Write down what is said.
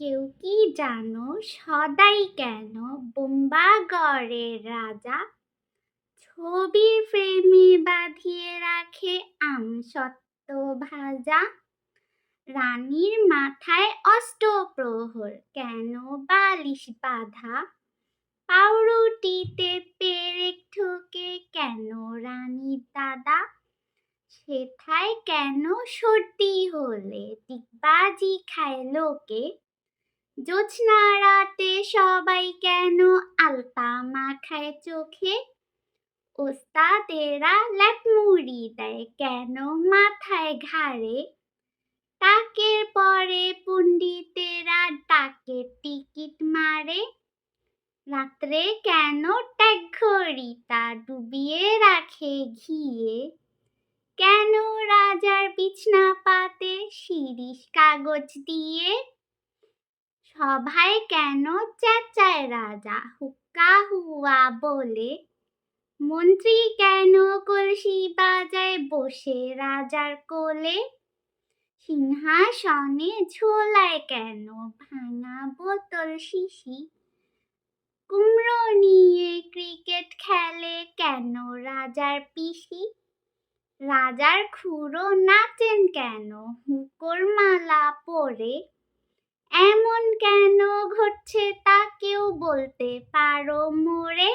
কেউ কি জানো সদাই কেন বোম্বা গড়ের রাজা? ছবির ফ্রেমে বাঁধিয়ে রাখে আম সত্য ভাজা। রানীর মাথায় অষ্টপ্রহর কেন বালিশ বাঁধা? পাউরুটিতে পেরেক ঠুকে কেন রানীর দাদা? সেথায় কেন সর্দি হলে ডিগবাজি খায় লোকে? জোছনা রাতে সবাই কেন আলতা মাখায় চোখে? ওস্তাদেরা ল্যাপ মুড়ি দেয় কেন মাথায় ঘাড়ে? টাকের পরে পণ্ডিতেরা ডাকে টিকিট মারে। রাত্রে কেন ট্যাগ ঘড়িটা ডুবিয়ে রাখে ঘিয়ে? কেন রাজার বিছনা পাতে শিরিষ কাগজ দিয়ে? সভায় কেন চেঁচায় রাজা? হুক্কা হুয়া বলে, মন্ত্রী কেন কলসি বাজায় বসে রাজার কোলে? সিংহাসনে ঝোলায় কেন ভাঙা বোতল শিশি? কুমড়ো নিয়ে ক্রিকেট খেলে কেন রাজার পিসি? রাজার খুড়ো নাচেন কেন? হুকোর মালা পরে এমন কেন ঘটছে তা কেউ বলতে পারো মোরে?